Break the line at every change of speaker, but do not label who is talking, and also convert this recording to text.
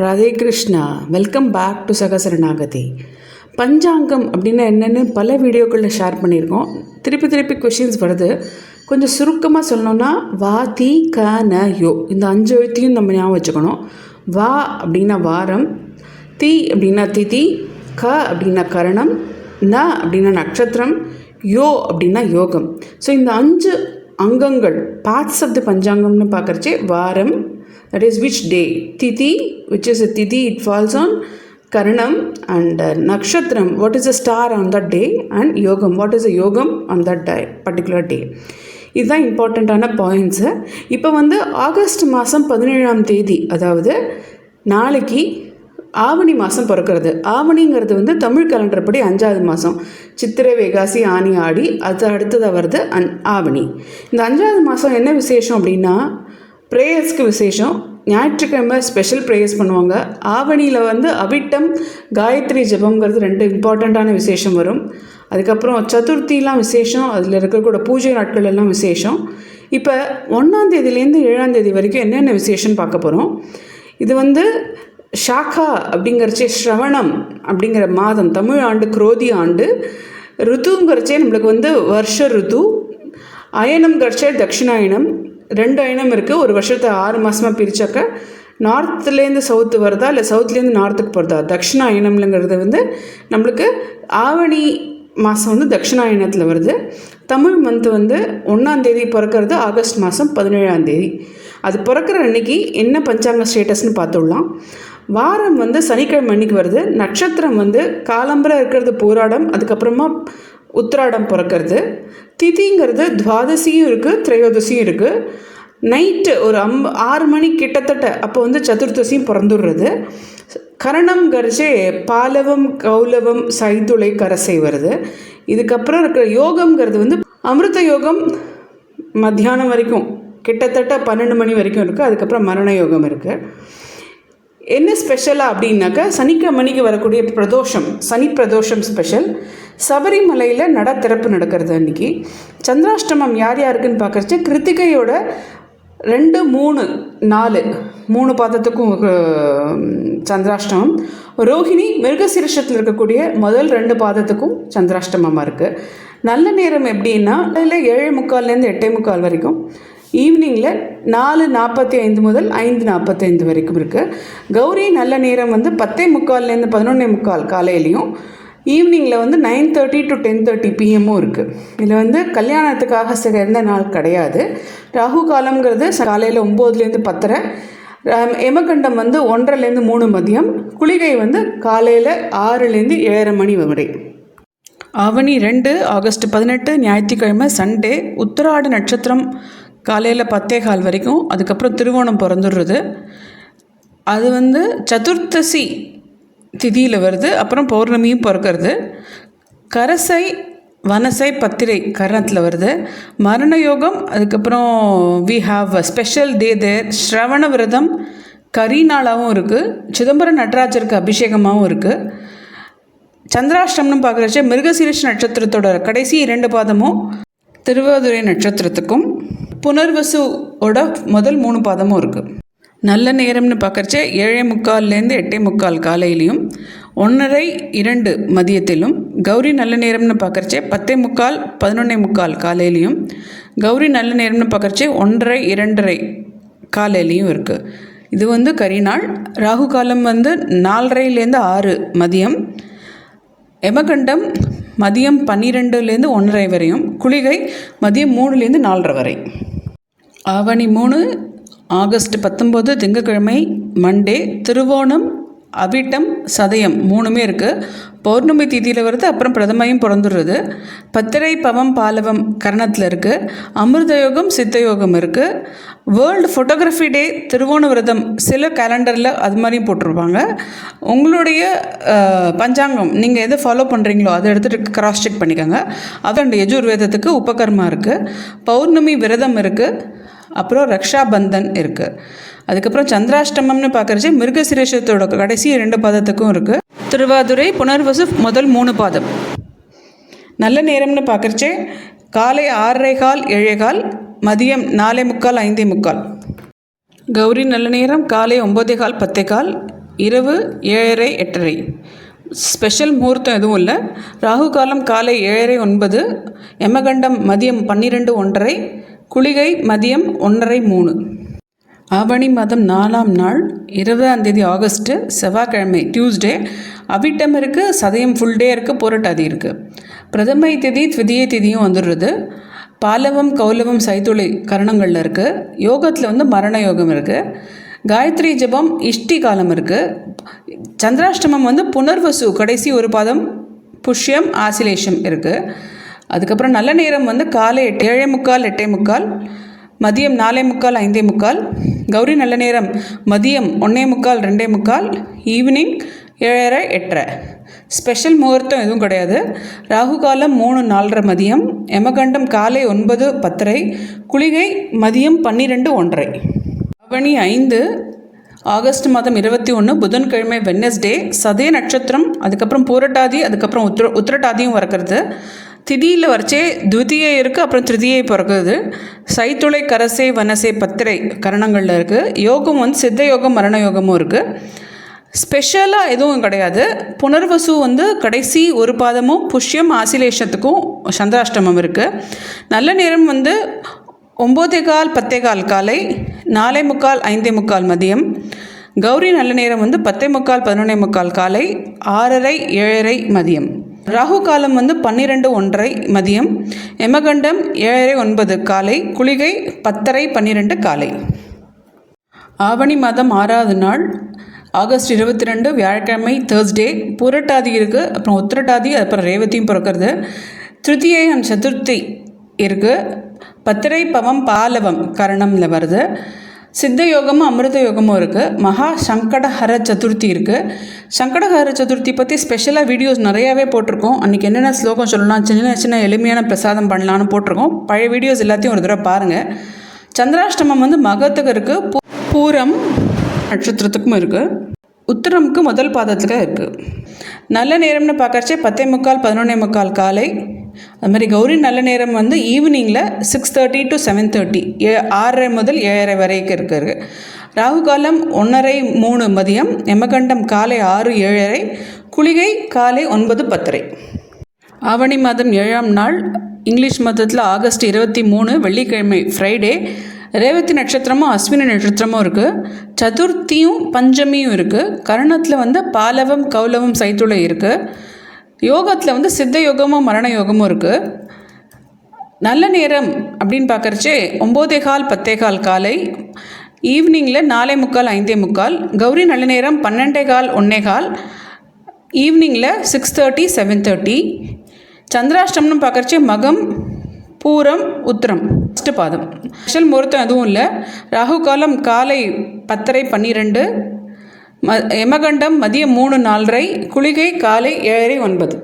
Radhe Krishna welcome back to சகசரணாகதி. பஞ்சாங்கம் அப்படின்னா என்னென்னு பல வீடியோக்களில் ஷேர் பண்ணியிருக்கோம். திருப்பி திருப்பி கொஷின்ஸ் வருது. கொஞ்சம் சுருக்கமாக சொல்லணும்னா வா தி க ந யோ. இந்த அஞ்சு எழுத்தையும் நம்ம ஞாபகம் வச்சுக்கணும். வா அப்படின்னா வாரம் தி அப்படின்னா திதி க அப்படின்னா கரணம் ந அப்படின்னா நட்சத்திரம் யோ அப்படின்னா யோகம். ஸோ இந்த அஞ்சு அங்கங்கள் பார்ட்ஸ் ஆஃப் தி பஞ்சாங்கம்னு பார்க்குறச்சே வாரம் that is which day? திதி which is a tithi it falls on karanam and uh, nakshatram. What is a star on that day? And yogam. What is a yogam on that day particular day? இதுதான் இம்பார்ட்டண்ட்டான points இப்போ வந்து August மாதம் பதினேழாம் தேதி அதாவது நாளைக்கு ஆவணி மாதம் பிறக்கிறது. ஆவணிங்கிறது வந்து தமிழ் கலண்டர் படி அஞ்சாவது மாதம் சித்திரை வேகாசி ஆனி ஆடி அது அடுத்ததாக வருது அன் ஆவணி. இந்த அஞ்சாவது மாதம் என்ன விசேஷம் அப்படின்னா ப்ரேயர்ஸ்க்கு விசேஷம். ஞாயிற்றுக்கிழமை ஸ்பெஷல் ப்ரேயர்ஸ் பண்ணுவாங்க. ஆவணியில் வந்து அவிட்டம் காயத்ரி ஜபம்ங்கிறது ரெண்டு இம்பார்ட்டண்ட்டான விசேஷம் வரும். அதுக்கப்புறம் சதுர்த்திலாம் விசேஷம் அதில் இருக்கக்கூட பூஜை நாட்கள் எல்லாம் விசேஷம். இப்போ ஒன்றாந்தேதியிலேருந்து ஏழாந்தேதி வரைக்கும் என்னென்ன விசேஷம் பார்க்க போகிறோம் இது வந்து ஷாக்கா அப்படிங்கிறச்சே ஸ்ரவணம் அப்படிங்கிற மாதம் தமிழ் ஆண்டு குரோதி ஆண்டு. ருத்துங்கிறச்சே நம்மளுக்கு வந்து வருஷ ருத்து அயனம் கட்சே தட்சிணாயனம். ரெண்டு அயனம் இருக்குது ஒரு வருஷத்தை ஆறு மாதமாக பிரித்தாக்க நார்த்துலேருந்து சவுத்து வருதா? இல்லை சவுத்துலேருந்து நார்த்துக்கு போகிறதா தட்சிணாயனம்ங்கிறது வந்து நம்மளுக்கு ஆவணி மாதம் வந்து தட்சிணாயனத்தில் வருது. தமிழ் மந்த் வந்து ஒன்றாந்தேதி பிறக்கிறது ஆகஸ்ட் மாதம் பதினேழாந்தேதி அது பிறக்கிற அன்னைக்கு என்ன பஞ்சாங்க ஸ்டேட்டஸ்னு பார்த்துடலாம். வாரம் வந்து சனிக்கிழமை அன்னைக்கு வருது. நட்சத்திரம் வந்து காலம்பரம் இருக்கிறது போராடம். அதுக்கப்புறமா உத்திராடம் பிறக்கிறது. திதிங்கிறது துவாதசியும் இருக்குது திரையோதசியும் இருக்குது நைட்டு ஒரு அம் ஆறு மணி கிட்டத்தட்ட அப்போ வந்து சதுர்த்தசியும் பிறந்துடுறது. கரணம் கரிச்சே பாலவம் கௌலவம் சைதுளை கரசை வருது. இதுக்கப்புறம் இருக்கிற யோகம்ங்கிறது வந்து அமிர்த யோகம் மத்தியானம் வரைக்கும் கிட்டத்தட்ட பன்னெண்டு மணி வரைக்கும் இருக்குது அதுக்கப்புறம் மரண யோகம் இருக்குது என்ன ஸ்பெஷலாக அப்படின்னாக்கா சனிக்கிழமணிக்கு வரக்கூடிய பிரதோஷம் சனி பிரதோஷம் ஸ்பெஷல் சபரிமலையில் நட திறப்பு நடக்கிறது அன்றைக்கி சந்திராஷ்டமம் யார் யாருக்குன்னு பார்க்குறச்சு கிருத்திகையோட ரெண்டு மூணு நாலு மூணு பாதத்துக்கும் சந்திராஷ்டமம். ரோஹிணி மிருகசீரிஷத்தில் இருக்கக்கூடிய முதல் ரெண்டு பாதத்துக்கும் சந்திராஷ்டமமாக இருக்குது நல்ல நேரம் எப்படின்னா அதில் ஏழு முக்கால்லேருந்து எட்டே முக்கால் வரைக்கும். ஈவினிங்கில் நாலு நாற்பத்தி ஐந்து முதல் ஐந்து நாற்பத்தைந்து வரைக்கும் இருக்குது கௌரி நல்ல நேரம் வந்து பத்தே முக்கால்லேருந்து பதினொன்னே முக்கால் காலையிலையும் ஈவினிங்கில் வந்து nine thirty to ten thirty பிஎம்மும் இருக்குது இதில் வந்து கல்யாணத்துக்காக சிறந்த நாள் கிடையாது. ராகு காலம்ங்கிறது காலையில் ஒம்போதுலேருந்து பத்தரை எமகண்டம் வந்து ஒன்றரைலேருந்து மூணு மதியம் குளிகை வந்து காலையில் ஆறுலேருந்து ஏழரை மணி வரை. ஆவணி ரெண்டு ஆகஸ்ட் பதினெட்டு ஞாயிற்றுக்கிழமை சண்டே உத்தராட நட்சத்திரம் காலையில் பத்தே கால் வரைக்கும் அதுக்கப்புறம் திருவோணம் பிறந்துடுறது. அது வந்து சதுர்த்தசி திதியில் வருது அப்புறம் பௌர்ணமியும் பிறக்கிறது. கரசை வனசை பத்திரை கரணத்தில் வருது. மரண யோகம் அதுக்கப்புறம் we have a special day there ஸ்ரவண விரதம் கரிநாளாகவும் இருக்குது சிதம்பரம் நடராஜருக்கு அபிஷேகமாகவும் இருக்குது சந்திராஷ்டம்னு பார்க்குறச்ச மிருகசீரிஷ நட்சத்திரத்தோட கடைசி இரண்டு பாதமும் திருவாதுரை நட்சத்திரத்துக்கும். புனர்வசுவோட முதல் மூணு பாதமும் இருக்குது நல்ல நேரம்னு பார்க்குறச்ச ஏழே முக்கால்லேருந்து எட்டே முக்கால் காலையிலையும் ஒன்றரை இரண்டு மதியத்திலும் கௌரி நல்ல நேரம்னு பார்க்குறச்சே பத்தே முக்கால் பதினொன்னே முக்கால் காலையிலையும் கௌரி நல்ல நேரம்னு பார்க்குறச்சே ஒன்றரை இரண்டரை காலையிலையும் இருக்குது இது வந்து கரிநாள் ராகு காலம் வந்து நாலரைலேருந்து ஆறு மதியம் எமகண்டம் மதியம் பன்னிரெண்டுலேருந்து ஒன்றரை வரையும் குளிகை மதியம் மூணுலேருந்து நாலரை வரை. ஆவணி மூணு ஆகஸ்ட் பத்தொம்போது திங்கக்கிழமை மண்டே திருவோணம் அவிட்டம் சதயம் மூணுமே இருக்குது பௌர்ணமி திதியில் வருது அப்புறம் பிரதமையும் பிறந்துடுறது. பத்திரை பவம் பாலவம் கரணத்தில் இருக்குது அமிர்த யோகம் சித்த யோகம் இருக்குது வேர்ல்டு ஃபோட்டோகிராஃபி டே திருவோண விரதம் சில கேலண்டரில் அது மாதிரியும் போட்டிருப்பாங்க. உங்களுடைய பஞ்சாங்கம் நீங்கள் எதை ஃபாலோ பண்ணுறீங்களோ அதை எடுத்துகிட்டு கிராஸ் செக் பண்ணிக்கோங்க. அதோட யஜுர்வேதத்துக்கு உபகர்மா இருக்குது பௌர்ணமி விரதம் இருக்குது அப்புறம் ரக்ஷாபந்தன் இருக்குது அதுக்கப்புறம் சந்திராஷ்டமம்னு பார்க்குறச்சு மிருகசிரேஷத்தோட கடைசி ரெண்டு பாதத்துக்கும் இருக்குது திருவாதுரை புனர்வசு முதல் மூணு பாதம். நல்ல நேரம்னு பார்க்குறச்சே காலை ஆறரை கால் ஏழே கால் மதியம் நாலே முக்கால் ஐந்தே முக்கால். கௌரி நல்ல நேரம் காலை ஒம்போதே கால் பத்தே கால் இரவு ஏழரை எட்டரை. ஸ்பெஷல் முகூர்த்தம் எதுவும் இல்லை. ராகு காலம் காலை ஏழரை ஒன்பது எமகண்டம் மதியம் பன்னிரெண்டு ஒன்றரை குளிகை மதியம் ஒன்றரை மூணு. ஆவணி மாதம் நாலாம் நாள் இருபதாம் தேதி ஆகஸ்ட்டு செவ்வாய்க்கிழமை டியூஸ்டே அவிட்டம் இருக்குது சதயம் ஃபுல் டே இருக்குது புரட்டாதி இருக்குது பிரதமை திதி த்விதிய திதியும் வந்துடுறது. பாலவம் கௌலவம் சைத்துளை கரணங்களில் இருக்குது யோகத்தில் வந்து மரண யோகம் இருக்குது காயத்ரி ஜபம் இஷ்டி காலம் இருக்குது சந்திராஷ்டமம் வந்து புனர்வசு கடைசி ஒரு பாதம் புஷ்யம் ஆசிலேஷம் இருக்குது அதுக்கப்புறம் நல்ல நேரம் வந்து காலை எட்டு ஏழே முக்கால் எட்டே முக்கால் மதியம் நாலே முக்கால் ஐந்தே முக்கால். கௌரி நல்ல நேரம். மதியம் ஒன்றே முக்கால் ரெண்டே முக்கால். ஈவினிங் ஏழரை எட்டரை. ஸ்பெஷல் முகூர்த்தம் எதுவும் கிடையாது. ராகு காலம் மூணு நாலரை மதியம். எமகண்டம் காலை ஒன்பது பத்தரை. குளிகை மதியம் பன்னிரெண்டு ஒன்றரை. அவனி ஐந்து ஆகஸ்ட் மாதம் இருபத்தி ஒன்று புதன்கிழமை வெட்னஸ்டே. சதய நட்சத்திரம் அதுக்கப்புறம் பூரட்டாதி அதுக்கப்புறம் உத்திர உத்திரட்டாதியும் பிறக்கிறது திதியில் வரைச்சே துவிதியை இருக்குது அப்புறம் திருதியை பிறகுது. சைத்துளை கரசை வனசை பத்திரை கரணங்களில் இருக்குது யோகம் வந்து சித்த யோகம் மரண யோகமும் இருக்குது ஸ்பெஷலாக எதுவும் கிடையாது. புனர்வசு வந்து கடைசி ஒரு பாதமும் புஷ்யம் ஆசிலேஷத்துக்கும் சந்திராஷ்டமம் இருக்குது நல்ல நேரம் வந்து ஒம்போதே கால் பத்தே கால் காலை நாலே முக்கால் ஐந்தே முக்கால் மதியம். கௌரி நல்ல நேரம் வந்து பத்தே முக்கால் பதினொன்னே முக்கால் காலை ஆறரை ஏழரை மதியம். ராகு காலம் வந்து பன்னிரெண்டு ஒன்றரை மதியம் எமகண்டம் ஏழரை ஒன்பது காலை குளிகை பத்தரை பன்னிரெண்டு காலை. ஆவணி மாதம் ஆறாவது நாள் ஆகஸ்ட் இருபத்தி ரெண்டு வியாழக்கிழமை தேர்ஸ்டே புரட்டாதி இருக்குது அப்புறம் உத்திரட்டாதி அப்புறம் ரேவதியும் பிறக்கிறது. திருத்தியை அண்ட் சதுர்த்தி இருக்குது பத்திரை பவம் பாலவம் கரணமில் வருது. சித்த யோகமும் அமிர்த யோகமும் இருக்குது மகா சங்கடஹர சதுர்த்தி இருக்குது சங்கடஹர சதுர்த்தி பற்றி ஸ்பெஷலாக வீடியோஸ் நிறையாவே போட்டிருக்கோம். அன்றைக்கி என்னென்ன ஸ்லோகம் சொல்லலாம் சின்ன சின்ன எளிமையான பிரசாதம் பண்ணலான்னு போட்டிருக்கோம். பழைய வீடியோஸ் எல்லாத்தையும் ஒரு தடவை பாருங்கள் சந்திராஷ்டமம் வந்து மகத்துக்கு இருக்குது பூ- பூரம் நட்சத்திரத்துக்கும் இருக்குது உத்தரமுக்கு முதல் பாதத்துக்கு இருக்குது நல்ல நேரம்னு பார்க்கறச்சே பத்தே முக்கால் பதினொன்னே முக்கால் காலை. அது மாதிரி கௌரி நல்ல நேரம் வந்து ஈவினிங்கில் six thirty to seven thirty ஏ ஆறரை முதல் ஏழரை வரைக்கும் இருக்குது ராகு காலம் ஒன்றரை மூணு மதியம் எமகண்டம் காலை ஆறு ஏழரை குளிகை காலை ஒன்பது பத்தரை. ஆவணி மாதம் ஏழாம் நாள் இங்கிலீஷ் மாதத்தில் ஆகஸ்ட் இருபத்தி மூணு வெள்ளிக்கிழமை ஃப்ரைடே ரேவதி நட்சத்திரமும் அஸ்வினி நட்சத்திரமும் இருக்குது சதுர்த்தியும் பஞ்சமியும் இருக்குது கரணத்தில் வந்து பாலவம் கௌலவம் சைத்துளை இருக்குது யோகத்தில் வந்து சித்த யோகமும் மரண யோகமும் இருக்குது நல்ல நேரம் அப்படின்னு பார்க்கறச்சே ஒம்போதே கால் பத்தே கால் காலை ஈவினிங்கில் நாலே முக்கால் ஐந்தே முக்கால் கௌரி நல்ல நேரம் பன்னெண்டே கால் ஒன்னே கால் ஈவினிங்கில் சிக்ஸ் தேர்ட்டி செவன் தேர்ட்டி சந்திராஷ்டம்னு பார்க்கறச்சே மகம் பூரம் உத்திரம் ஃபஸ்ட்டு பாதம் ஸ்பெஷல் முகூர்த்தம் எதுவும் இல்லை. ராகு காலம் காலை பத்தரை பன்னிரெண்டு. ம யமகண்டம் மதியம் மூணு நாலரை குளிகை காலை ஏழரை ஒன்பது.